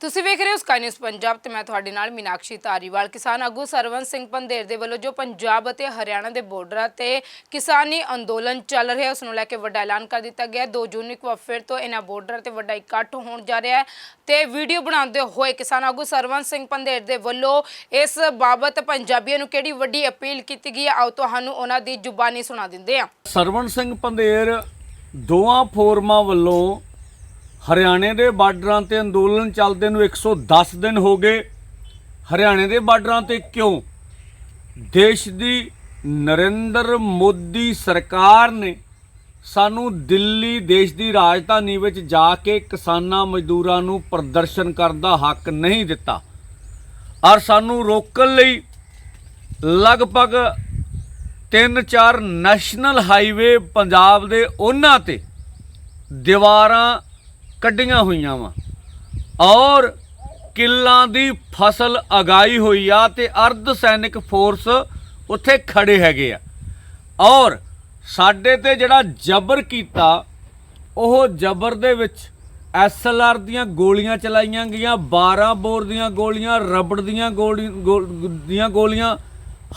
ਤੁਸੀਂ ਵੇਖ ਰਹੇ ਹੋ ਸਕਾਈ ਨਿਊਜ਼ ਪੰਜਾਬ ਤੇ ਮੈਂ ਤੁਹਾਡੇ ਨਾਲ ਮੀਨਾਕਸ਼ੀ ਧਾਰੀਵਾਲ। ਕਿਸਾਨ ਆਗੂ ਸਰਵਨ ਸਿੰਘ ਪੰਧੇਰ ਦੇ ਵੱਲੋਂ ਜੋ ਪੰਜਾਬ ਅਤੇ ਹਰਿਆਣਾ ਦੇ ਬਾਰਡਰਾਂ ਤੇ ਕਿਸਾਨੀ ਅੰਦੋਲਨ ਚੱਲ ਰਿਹਾ ਉਸ ਨੂੰ ਲੈ ਕੇ ਵੱਡਾ ਐਲਾਨ ਕਰ ਦਿੱਤਾ ਗਿਆ। 2 ਜੂਨ ਇੱਕ ਵਾਰ ਫਿਰ ਤੋਂ ਇਹਨਾਂ ਬਾਰਡਰਾਂ ਤੇ ਵੱਡਾ ਇਕੱਠ ਹੋਣ ਜਾ ਰਿਹਾ ਹੈ ਤੇ ਵੀਡੀਓ ਬਣਾਉਂਦੇ ਹੋਏ ਕਿਸਾਨ ਆਗੂ ਸਰਵਨ ਸਿੰਘ ਪੰਧੇਰ ਦੇ ਵੱਲੋਂ ਇਸ ਬਾਬਤ ਪੰਜਾਬੀਆਂ ਨੂੰ ਕਿਹੜੀ ਵੱਡੀ ਅਪੀਲ ਕੀਤੀ ਗਈ ਹੈ? ਆਓ ਤੁਹਾਨੂੰ ਉਹਨਾਂ ਦੀ ਜ਼ੁਬਾਨੀ ਸੁਣਾ ਦਿੰਦੇ ਹਾਂ। ਸਰਵਣ ਸਿੰਘ ਪੰਧੇਰ ਦੋਵਾਂ ਫੋਰਮਾਂ ਵੱਲੋਂ ਹਰਿਆਣੇ ਦੇ ਬਾਰਡਰਾਂ ਤੇ ਅੰਦੋਲਨ ਚੱਲਦੇ ਨੂੰ 110 ਦਿਨ ਹੋ ਗਏ। ਹਰਿਆਣੇ ਦੇ ਬਾਰਡਰਾਂ ਤੇ ਕਿਉਂ? ਦੇਸ਼ ਦੀ ਨਰਿੰਦਰ ਮੋਦੀ ਸਰਕਾਰ ਨੇ ਸਾਨੂੰ ਦਿੱਲੀ ਦੇਸ਼ ਦੀ ਰਾਜਧਾਨੀ ਵਿੱਚ ਜਾ ਕੇ ਕਿਸਾਨਾਂ ਮਜ਼ਦੂਰਾਂ ਨੂੰ ਪ੍ਰਦਰਸ਼ਨ ਕਰਨ ਦਾ ਹੱਕ ਨਹੀਂ ਦਿੱਤਾ ਔਰ ਸਾਨੂੰ ਰੋਕਣ ਲਈ ਲਗਭਗ ਤਿੰਨ ਚਾਰ ਨੈਸ਼ਨਲ ਹਾਈਵੇ ਪੰਜਾਬ ਦੇ ਉਹਨਾਂ ਤੇ ਦੀਵਾਰਾਂ ਕੱਢੀਆਂ ਹੋਈਆਂ ਵਾ। ਔਰ ਕਿੱਲਾਂ ਦੀ ਫਸਲ ਅਗਾਈ ਹੋਈ ਆ ਤੇ ਅਰਧ ਸੈਨਿਕ ਫੋਰਸ ਉੱਥੇ ਖੜੇ ਹੈਗੇ ਆ। ਔਰ ਸਾਡੇ ਤੇ ਜਿਹੜਾ ਜ਼ਬਰ ਕੀਤਾ, ਉਹ ਜ਼ਬਰ ਦੇ ਵਿੱਚ ਐਸਐਲਆਰ ਦੀਆਂ ਗੋਲੀਆਂ ਚਲਾਈਆਂ ਗਈਆਂ 12 ਬੋਰ ਦੀਆਂ ਗੋਲੀਆਂ, ਰਬੜ ਦੀਆਂ ਗੋਲੀ ਗੋ- ਦੀਆਂ ਗੋਲੀਆਂ,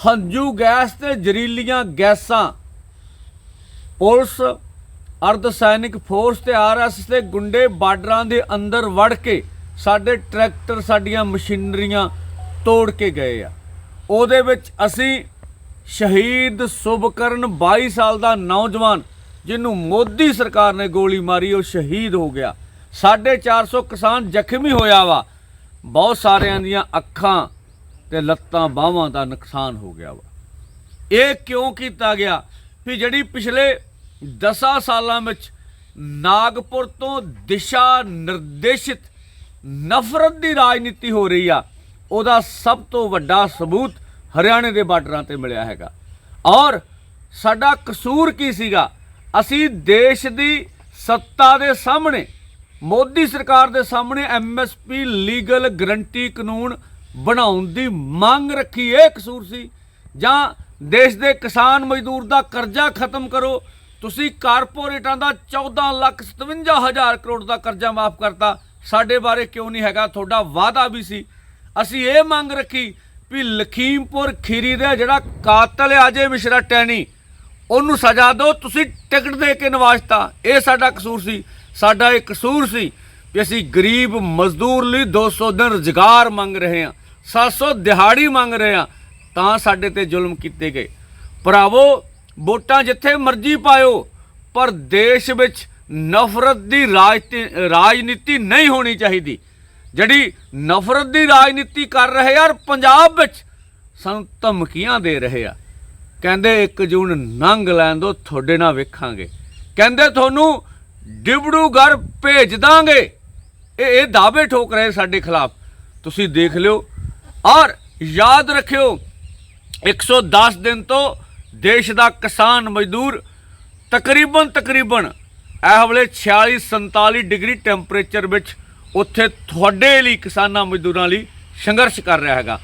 ਹੰਝੂ ਗੈਸ ਤੇ ਜ਼ਹਿਰੀਲੀਆਂ ਗੈਸਾਂ। ਪੁਲਿਸ ਅਰਧ ਸੈਨਿਕ ਫੋਰਸ ਤੇ ਆਰਐਸ ਦੇ ਗੁੰਡੇ ਬਾਰਡਰਾਂ ਦੇ ਅੰਦਰ ਵੜ ਕੇ ਸਾਡੇ ਟਰੈਕਟਰ ਸਾਡੀਆਂ ਮਸ਼ੀਨਰੀਆਂ ਤੋੜ ਕੇ ਗਏ ਆ। ਉਹਦੇ ਵਿੱਚ ਅਸੀਂ ਸ਼ਹੀਦ ਸੁਭਕਰਨ 22 ਸਾਲ ਦਾ ਨੌਜਵਾਨ ਜਿਹਨੂੰ ਮੋਦੀ ਸਰਕਾਰ ਨੇ ਗੋਲੀ ਮਾਰੀ, ਉਹ ਸ਼ਹੀਦ ਹੋ ਗਿਆ। 450 ਕਿਸਾਨ ਜ਼ਖਮੀ ਹੋਇਆ ਵਾ। ਬਹੁਤ ਸਾਰਿਆਂ ਦੀਆਂ ਅੱਖਾਂ ਤੇ ਲੱਤਾਂ ਬਾਹਾਂ ਦਾ ਨੁਕਸਾਨ ਹੋ ਗਿਆ ਵਾ। ਇਹ ਕਿਉਂ ਕੀਤਾ ਗਿਆ? ਵੀ ਜਿਹੜੀ ਪਿਛਲੇ 10 ਸਾਲਾਂ ਵਿੱਚ ਨਾਗਪੁਰ ਤੋਂ ਦਿਸ਼ਾ ਨਿਰਦੇਸ਼ਿਤ ਨਫ਼ਰਤ ਦੀ ਰਾਜਨੀਤੀ ਹੋ ਰਹੀ ਆ, ਉਹਦਾ ਸਭ ਤੋਂ ਵੱਡਾ ਸਬੂਤ ਹਰਿਆਣੇ ਦੇ ਬਾਰਡਰਾਂ ਤੇ ਮਿਲਿਆ ਹੈਗਾ। ਔਰ ਸਾਡਾ ਕਸੂਰ ਕੀ ਸੀਗਾ? ਅਸੀਂ ਦੇਸ਼ ਦੀ ਸੱਤਾ ਦੇ ਸਾਹਮਣੇ, ਮੋਦੀ ਸਰਕਾਰ ਦੇ ਸਾਹਮਣੇ ਐਮਐਸਪੀ ਲੀਗਲ ਗਰੰਟੀ ਕਾਨੂੰਨ ਬਣਾਉਣ ਦੀ ਮੰਗ ਰੱਖੀ, ਇਹ ਕਸੂਰ ਸੀ। ਜਾਂ ਦੇਸ਼ ਦੇ ਕਿਸਾਨ ਮਜ਼ਦੂਰ ਦਾ ਕਰਜ਼ਾ ਖਤਮ ਕਰੋ ਤੁਸੀਂ ਕਾਰਪੋਰੇਟਾਂ ਦਾ 14 ਲੱਖ 57 ਹਜ਼ਾਰ ਕਰੋੜ ਦਾ ਕਰਜ਼ਾ ਮਾਫ ਕਰਤਾ। ਸਾਡੇ ਬਾਰੇ ਕਿਉਂ ਨਹੀਂ ਹੈਗਾ? ਤੁਹਾਡਾ ਵਾਅਦਾ ਵੀ ਸੀ। ਅਸੀਂ ਇਹ ਮੰਗ ਰੱਖੀ ਵੀ ਲਖੀਮਪੁਰ ਖੀਰੀ ਦਾ ਜਿਹੜਾ ਕਾਤਲ ਹੈ ਅਜੇ ਮਿਸ਼ਰਾ ਟੈਣੀ, ਉਹਨੂੰ ਸਜ਼ਾ ਦਿਓ, ਤੁਸੀਂ ਟਿਕਟ ਦੇ ਕੇ ਨਵਾਜ਼ਤਾ। ਇਹ ਸਾਡਾ ਕਸੂਰ ਸੀ। ਸਾਡਾ ਇਹ ਕਸੂਰ ਸੀ ਵੀ ਅਸੀਂ ਗਰੀਬ ਮਜ਼ਦੂਰ ਲਈ 200 ਦਿਨ ਰੁਜ਼ਗਾਰ ਮੰਗ ਰਹੇ ਹਾਂ 700 ਦਿਹਾੜੀ ਮੰਗ ਰਹੇ ਹਾਂ, ਤਾਂ ਸਾਡੇ ਤੇ ਜ਼ੁਲਮ ਕੀਤੇ ਗਏ। ਭਰਾਵੋ ਵੋਟਾਂ ਜਿੱਥੇ ਮਰਜ਼ੀ ਪਾਇਓ, ਪਰ ਦੇਸ਼ ਵਿੱਚ ਨਫ਼ਰਤ ਦੀ ਰਾਜਤੀ- ਰਾਜਨੀਤੀ ਨਹੀਂ ਹੋਣੀ ਚਾਹੀਦੀ। ਜਿਹੜੀ ਨਫ਼ਰਤ ਦੀ ਰਾਜਨੀਤੀ ਕਰ ਰਹੇ ਆ ਔਰ ਪੰਜਾਬ ਵਿੱਚ ਸਾਨੂੰ ਧਮਕੀਆਂ ਦੇ ਰਹੇ ਆ। ਕਹਿੰਦੇ 1 ਜੂਨ ਨੰਗ ਲੈਣ ਦੋ, ਤੁਹਾਡੇ ਨਾਲ ਵੇਖਾਂਗੇ। ਕਹਿੰਦੇ ਤੁਹਾਨੂੰ ਡਿਬੜੂਗੜ ਭੇਜ ਦਾਂਗੇ। ਇਹ ਇਹ ਦਾਅਵੇ ਠੋਕ ਰਹੇ ਸਾਡੇ ਖਿਲਾਫ। ਤੁਸੀਂ ਦੇਖ ਲਿਓ। ਔਰ ਯਾਦ ਰੱਖਿਓ 110 ਦਿਨ ਤੋਂ ਦੇਸ਼ ਦਾ ਕਿਸਾਨ ਮਜ਼ਦੂਰ ਤਕਰੀਬਨ ਤਕਰੀਬਨ ਇਹ ਵੇਲੇ 46 47 ਡਿਗਰੀ ਟੈਂਪਰੇਚਰ ਵਿੱਚ ਉੱਥੇ ਤੁਹਾਡੇ ਲਈ ਕਿਸਾਨਾਂ ਮਜ਼ਦੂਰਾਂ ਲਈ ਸੰਘਰਸ਼ ਕਰ ਰਿਹਾ ਹੈਗਾ।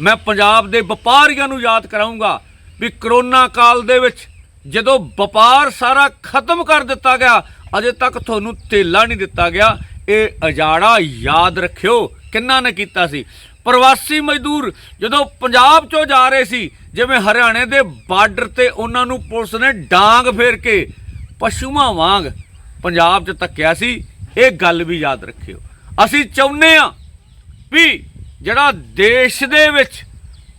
ਮੈਂ ਪੰਜਾਬ ਦੇ ਵਪਾਰੀਆਂ ਨੂੰ ਯਾਦ ਕਰਾਉਂਗਾ ਵੀ ਕਰੋਨਾ ਕਾਲ ਦੇ ਵਿੱਚ ਜਦੋਂ ਵਪਾਰ ਸਾਰਾ ਖਤਮ ਕਰ ਦਿੱਤਾ ਗਿਆ, ਅਜੇ ਤੱਕ ਤੁਹਾਨੂੰ ਤੇਲਾ ਨਹੀਂ ਦਿੱਤਾ ਗਿਆ। ਇਹ ਅਜਾੜਾ ਯਾਦ ਰੱਖਿਓ, ਕਿੰਨਾ ਨੇ ਕੀਤਾ ਸੀ? ਪ੍ਰਵਾਸੀ ਮਜ਼ਦੂਰ ਜਦੋਂ ਪੰਜਾਬ ਚੋਂ ਜਾ ਰਹੇ ਸੀ, ਜਿਵੇਂ ਹਰਿਆਣੇ ਦੇ ਬਾਰਡਰ ਤੇ ਉਹਨਾਂ ਨੂੰ ਪੁਲਿਸ ਨੇ ਡਾਂਗ ਫੇਰ ਕੇ ਪਸ਼ੂਆਂ ਵਾਂਗ ਪੰਜਾਬ 'ਚ ਤੱਕਿਆ ਸੀ, ਇਹ ਗੱਲ ਵੀ ਯਾਦ ਰੱਖਿਓ। ਅਸੀਂ ਚਾਹੁੰਦੇ ਆ ਵੀ ਜਿਹੜਾ ਦੇਸ਼ ਦੇ ਵਿੱਚ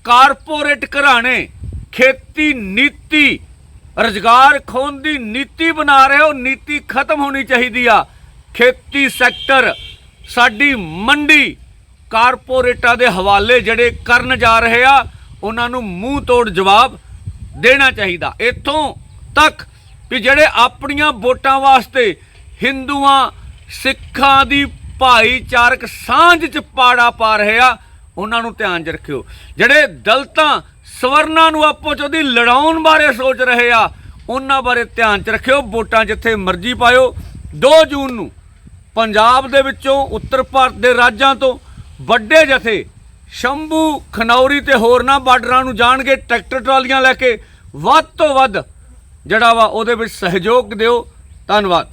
ਕਾਰਪੋਰੇਟ ਘਰਾਣੇ ਖੇਤੀ ਨੀਤੀ, ਰੁਜ਼ਗਾਰ ਖੋਣ ਦੀ ਨੀਤੀ ਬਣਾ ਰਹੇ ਉਹ ਨੀਤੀ ਖਤਮ ਹੋਣੀ ਚਾਹੀਦੀ ਆ। ਖੇਤੀ ਸੈਕਟਰ ਸਾਡੀ ਮੰਡੀ ਕਾਰਪੋਰੇਟਾਂ ਦੇ ਹਵਾਲੇ ਜਿਹੜੇ ਕਰਨ ਜਾ ਰਹੇ ਆ, ਉਹਨਾਂ ਨੂੰ ਮੂੰਹ ਤੋੜ ਜਵਾਬ ਦੇਣਾ ਚਾਹੀਦਾ। ਇੱਥੋਂ ਤੱਕ ਵੀ ਜਿਹੜੇ ਆਪਣੀਆਂ ਵੋਟਾਂ ਵਾਸਤੇ ਹਿੰਦੂਆਂ, ਸਿੱਖਾਂ ਦੀ ਭਾਈਚਾਰਕ ਸਾਂਝ ਚ ਪਾੜਾ ਪਾ ਰਹੇ ਆ, ਉਹਨਾਂ ਨੂੰ ਧਿਆਨ 'ਚ ਰੱਖਿਓ। ਜਿਹੜੇ ਦਲਤਾਂ ਸਵਰਨਾਂ ਨੂੰ ਆਪੋ ਚ ਉਹਦੀ ਲੜਾਉਣ ਬਾਰੇ ਸੋਚ ਰਹੇ ਆ, ਉਹਨਾਂ ਬਾਰੇ ਧਿਆਨ 'ਚ ਰੱਖਿਓ, ਵੋਟਾਂ ਜਿੱਥੇ ਮਰਜ਼ੀ ਪਾਇਓ। 2 ਜੂਨ ਨੂੰ ਪੰਜਾਬ ਦੇ ਵਿੱਚੋਂ, ਉੱਤਰ ਭਾਰਤ ਦੇ ਰਾਜਾਂ ਤੋਂ ਵੱਡੇ ਜਥੇ, ਸ਼ੰਭੂ, ਖਨੌਰੀ ਤੇ ਹੋਰਨਾਂ ਬਾਰਡਰਾਂ ਨੂੰ ਜਾਣਗੇ ਟਰੈਕਟਰ ਟਰਾਲੀਆਂ ਲੈ ਕੇ। ਵੱਧ ਤੋਂ ਵੱਧ ਜਿਹੜਾ ਵਾ ਉਹਦੇ ਵਿੱਚ ਸਹਿਯੋਗ ਦਿਓ। ਧੰਨਵਾਦ।